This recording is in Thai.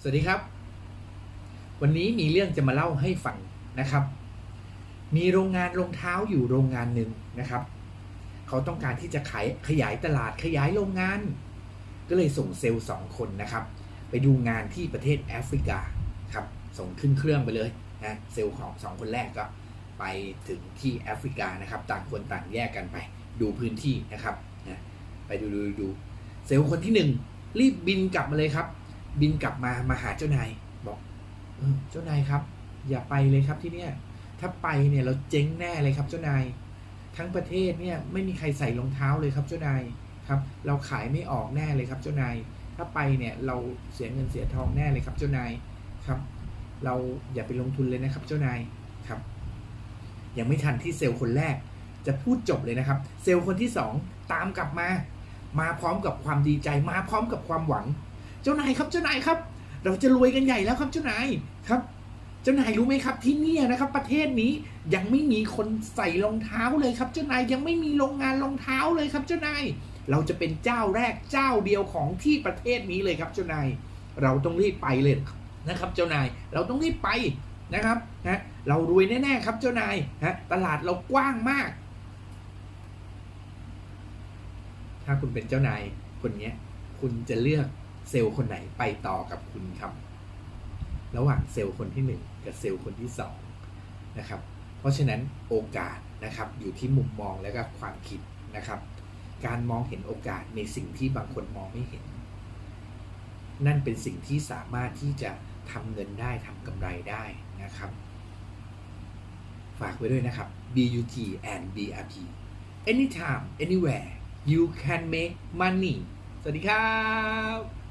สวัสดีครับ วันนี้มีเรื่องจะมาเล่าให้ฟังนะครับ มีโรงงานรองเท้าอยู่โรงงานหนึ่งนะครับ เขาต้องการที่จะขายขยายตลาดขยายโรงงาน ก็เลยส่งเซลล์สองคนนะครับ ไปดูงานที่ประเทศแอฟริกาครับ ส่งขึ้นเครื่องไปเลยนะเซลล์ของสองคนแรกก็ไปถึงที่แอฟริกานะครับ ต่างคนต่างแยกกันไป ดูพื้นที่นะครับนะไปดูดูดูเซลล์คนที่หนึ่งรีบบินกลับมาเลยครับ บินกลับมามาหาเจ้านายบอกเออเจ้านายครับ อย่าไปเลยครับที่เนี่ยถ้าไปเนี่ยเราเจ๊งแน่เลยครับเจ้านาย ทั้งประเทศเนี่ยไม่มีใครใส่รองเท้าเลยครับเจ้านายครับ เราขายไม่ออกแน่เลยครับเจ้านาย ถ้าไปเนี่ยเราเสียเงินเสียทองแน่เลยครับเจ้านายครับ เราอย่าไปลงทุนเลยนะครับเจ้านายครับ ยังไม่ทันที่เซลล์คนแรก จะพูดจบเลยนะครับ เซลล์คนที่สองตามกลับมา มาพร้อมกับความดีใจมาพร้อมกับความหวัง เจ้านายครับเจ้านายครับ เราจะรวยกันใหญ่แล้วครับเจ้านายครับ เจ้านายรู้ไหมครับที่นี่นะครับ ประเทศนี้ยังไม่มีคนใส่รองเท้าเลยครับ เจ้านายยังไม่มีโรงงานรองเท้าเลยครับ เจ้านายเราจะเป็นเจ้าแรกเจ้าเดียวของที่ประเทศนี้เลยครับ เจ้านายเราต้องรีบไปเลยนะครับ เจ้านายเราต้องรีบไปนะครับนะเรารวยแน่ๆครับเจ้านายนะตลาดเรากว้างมาก ถ้าคุณเป็นเจ้านายคนนี้คุณจะเลือก เซลล์คนไหนไปต่อกับคุณครับ ระหว่างเซลล์คนที่หนึ่งกับเซลล์คนที่สองนะครับเพราะฉะนั้นโอกาสนะครับอยู่ที่มุมมองและก็ความคิดนะครับ การมองเห็นโอกาสในสิ่งที่บางคนมองไม่เห็น นั่นเป็นสิ่งที่สามารถที่จะทำเงินได้ทำกำไรได้นะครับ ฝากไว้ด้วยนะครับ BUT and BRP anytime anywhere you can make money สวัสดีครับ